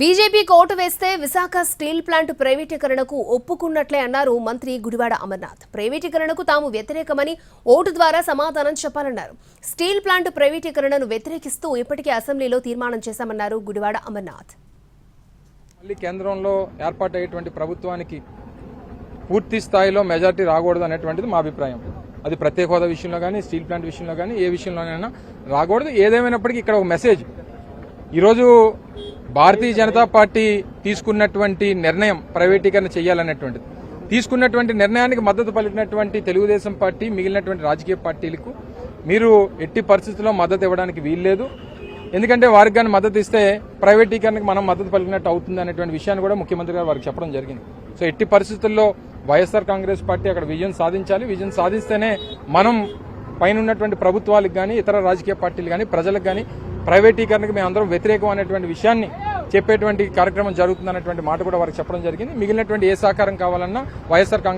బీజేపీకి ఓటు వేస్తే Visakha steel plant ప్రైవేటీకరణకు ఒప్పుకున్నట్లే అన్నారు మంత్రి గుడివాడ అమర్నాథ్. ప్రైవేటీకరణకు తాము వ్యతిరేకమని ఓటు ద్వారా సమాధానం చెప్పాలన్నారు. స్టీల్ ప్లాంట్ ప్రైవేటీకరణను వ్యతిరేకిస్తూ ఇప్పటికే అసెంబ్లీలో తీర్మానం చేశామన్నారు గుడివాడ అమర్నాథ్. మళ్ళీ కేంద్రంలో ఏర్పాటయ్యేటువంటి ప్రభుత్వానికి పూర్తి స్థాయిలో మెజార్టీ రాకూడదు అనేటువంటిది మా అభిప్రాయం. అది ప్రత్యేక హోదా విషయంలో కానీ స్టీల్ ప్లాంట్ విషయంలో కానీ ఏ విషయంలోనైనా రాకూడదు. ఏదేమైనప్పటికీ ఇక్కడ ఒక మెసేజ్. ఈరోజు భారతీయ జనతా పార్టీ తీసుకున్నటువంటి నిర్ణయం ప్రైవేటీకరణ చేయాలన్నటువంటిది తీసుకున్నటువంటి నిర్ణయానికి మద్దతు పలికినటువంటి తెలుగుదేశం పార్టీ మిగిలినటువంటి రాజకీయ పార్టీలకు మీరు ఎట్టి పరిస్థితుల్లో మద్దతు ఇవ్వడానికి వీల్లేదు. ఎందుకంటే వారికి కానీ మద్దతు ఇస్తే ప్రైవేటీకరణకు మనం మద్దతు పలికినట్టు అవుతుంది అనేటువంటి విషయాన్ని కూడా ముఖ్యమంత్రి గారు వారికి చెప్పడం జరిగింది. సో ఎట్టి పరిస్థితుల్లో వైఎస్ఆర్ కాంగ్రెస్ పార్టీ అక్కడ విజయం సాధించాలి. విజయం సాధిస్తేనే మనం పైన ఉన్నటువంటి ప్రభుత్వాలకు కానీ ఇతర రాజకీయ పార్టీలు కానీ ప్రజలకు కానీ ప్రైవేటీకరణకు మేము అందరం వ్యతిరేకం అనేటువంటి విషయాన్ని చెప్పేటువంటి కార్యక్రమం జరుగుతుంది అనేటువంటి మాట కూడా వారికి చెప్పడం జరిగింది. మిగిలినటువంటి ఏ సహకారం కావాలన్నా వైఎస్ఆర్ కాంగ్రెస్